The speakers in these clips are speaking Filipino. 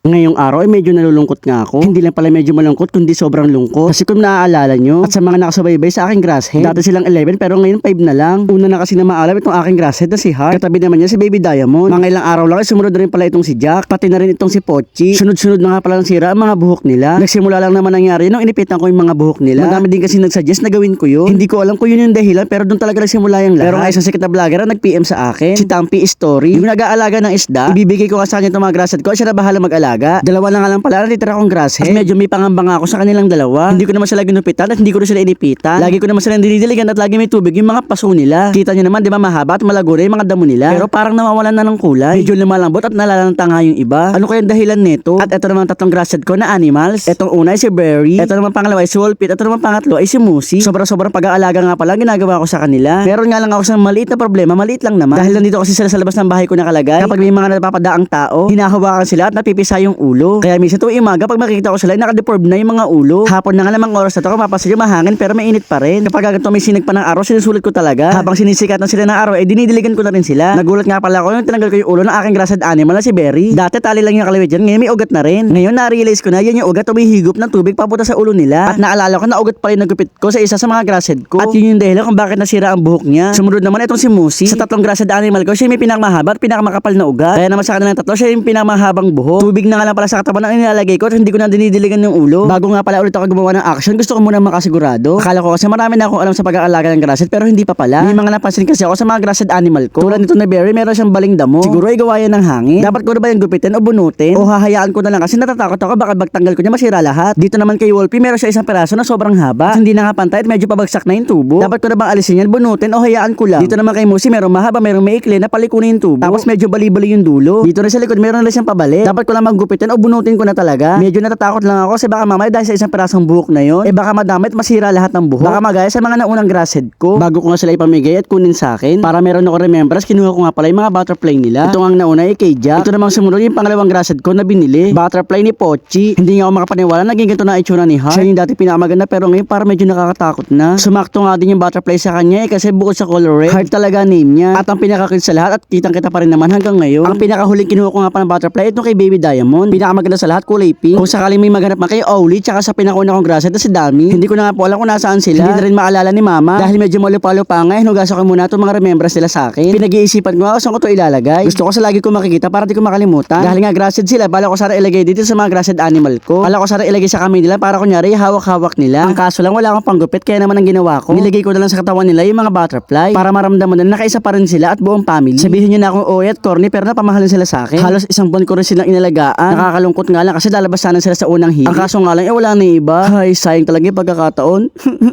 Ngayong araw ay medyo nalulungkot nga ako. Hindi lang pala medyo malungkot kundi sobrang lungkot. Kasi kung naaalala nyo, at sa mga nakasubaybay sa aking grasshead, dati silang 11 pero ngayon 5 na lang. Una na kasi na maalam itong aking grasshead na si Heart. Katabi naman niya si Baby Diamond. Mga ilang araw lang ay sumunod na rin pala itong si Jack. Pati na rin itong si Pochi. Sunod-sunod na nga pala ng sira ang mga buhok nila. Nagsimula lang naman nangyari nung inipitan ko yung mga buhok nila. Madami din kasi nagsuggest na gawin ko yun. Hindi ko alam kung yun yung dahilan pero doon talaga nagsimula yung lahat. Pero nga isang sikat na vlogger nag-PM sa akin. Si Tampi Story. Yung nag-aalaga ng isda, ibibigay ko kasi sa kanya itong mga grasshead ko. Siya na bahala mag-alaga. Dalawa na nga lang pala natitira akong grasshead. At medyo may pangamba nga ako sa kanilang dalawa. Hindi ko naman sila ginupitan at hindi ko rin sila inipitan. Lagi ko naman sila dinidiligan at lagi may tubig yung mga paso nila. Kita nyo naman, di ba mahaba at malagura yung mga damo nila. Pero parang nawawalan na ng kulay. Medyo lumalambot at nalalanta nga yung iba. Ano kayang dahilan nito? At ito naman tatlong grasshead ko na animals. Itong una ay si Berry. Ito naman pangalawa ay si Wolpit. Ito naman pangatlo ay si Musi. Sobra-sobrang pag-aalaga nga pala ginagawa ko sa kanila. Meron nga lang ako sa maliit na problema. Maliit lang naman. Dahil nandito kasi sila sa labas ng bahay ko nakalagay. Kapag may mga napapadaang tao, hinahawakan sila at napipisa yung ulo. Kaya minsan tuwing umaga pag makikita ko sila, nakadeform na yung mga ulo. Hapon na nga namang oras na to, nyo, mahangin pero mainit pa rin. Kapag ganito may sinag pa ng araw, sinusulit ko talaga. Habang sinisikatan sila ng araw, eh dinidiligan ko na rin sila. Nagulat nga pala ako yung tinanggal ko yung ulo ng aking grassed animal na si Berry. Dati tali lang yung kalawit dyan, ngayon may ugat na rin. Ngayon na-realize ko na yan yung ugat tumihigop ng tubig papunta sa ulo nila. At naalala ko na ugat pala yung nagupit ko sa isa sa mga grassed ko. At yun yung dahilan kung bakit nasira ang buhok niya. Sumunod naman itong si Musi. Sa tatlong grassed animal ko, siya yung may pinakamahaba at pinakamakapal na ugat. Kaya naman sa kanilang tatlo, siya yung pinakamahabang buhok. Tubig na nga lang pala sa katawan ang nilalagay ko at hindi ko na dinidiligan yung ulo. Bago nga pala ulit ako gumawa ng action, gusto ko muna makasigurado. Akala ko kasi marami na akong alam sa pag-aalaga ng grasshead pero hindi pa pala. May mga napansin kasi ako sa mga grasshead animal ko. Tulad nito na berry, meron siyang baling damo. Siguro ay gawa ng hangin. Dapat ko na ba yung gupitin o bunutin? O hahayaan ko na lang kasi natatakot ako baka pagtanggal ko niya masira lahat. Dito naman kay Wolfie, meron siya isang peraso na sobrang haba. Hindi na nga pantay at medyo pabagsak na yung tubo. Dapat ko na bang alisin yan, bunutin o hayaan ko lang. Dito naman kay Musi, meron mahaba, meron maikli na palikunin yung tubo. Tapos medyo bali-bali yung dulo. Dito rin sa likod, meron na siyang pabalik. Dapat ko lang maggupitin o bunutin ko na talaga. Medyo natatakot lang ako kasi baka mamaya dahil sa isang perasong buhok na yon, eh baka madamit masira lahat ng buhok. Baka magaya sa mga naunang grasshead ko. Bago ko nga sila ipamigay at kunin sa akin, para meron ako remembrance, kinuha ko nga pala yung mga butterfly nila. Ito ang nauna ay kay Jack. Ito namang sumunod yung pangalawang grasshead ko na binili. Butterfly ni Pochi. Hindi nga ako makapaniwala, naging ganito na itsura ni Heart. Siya yung dati pinakamaganda pero ngayon para medyo nakakatakot na. Sumakto nga din yung butterfly sa kanya eh kasi bukod sa color red, Heart talaga name niya. At ang pinakakit sa lahat at kitang kita pa rin naman hanggang ngayon. Ang pinakahuling kinuha ko nga pa ng butterfly ito kay Baby Diamond. Pinakamaganda sa lahat kulay pink. Kung sakaling may maghanap man kay Owly tsaka sa pinakauna kong grasshead na si Dami. Hindi ko na nga po alam kung nasaan sila. Hindi na rin maalala ni Mama dahil medyo malupa pa nga. Hinugasan ko muna itong mga remembrance nila sa akin. Pinag-iisipan ko nga kung saan ko to ilalagay. Gusto ko sa lagi ko makikita para di ko makalimutan. Dahil nga grasshead sila, bala ko sana ilagay dito sa mga grasshead animal ko. Bala ko sana ilagay sa kami nila para kunyari hawak-hawak nila. Ang kaso lang wala akong panggupit kaya naman ang ginawa ko. Nilagay ko na lang sa katawan nila yung mga butterfly para maramdaman na nakaisa pa rin sila at buong family. Sabihin niyo na akong oy at corny pero napamahalan sila sa akin. Halos isang buwan ko rin silang inalagaan. Nakakalungkot nga lang kasi lalabas sana sila sa unang hili. Ang kaso nga lang eh wala na iba. Ay sayang talaga yung pagkakataon.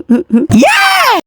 yeah!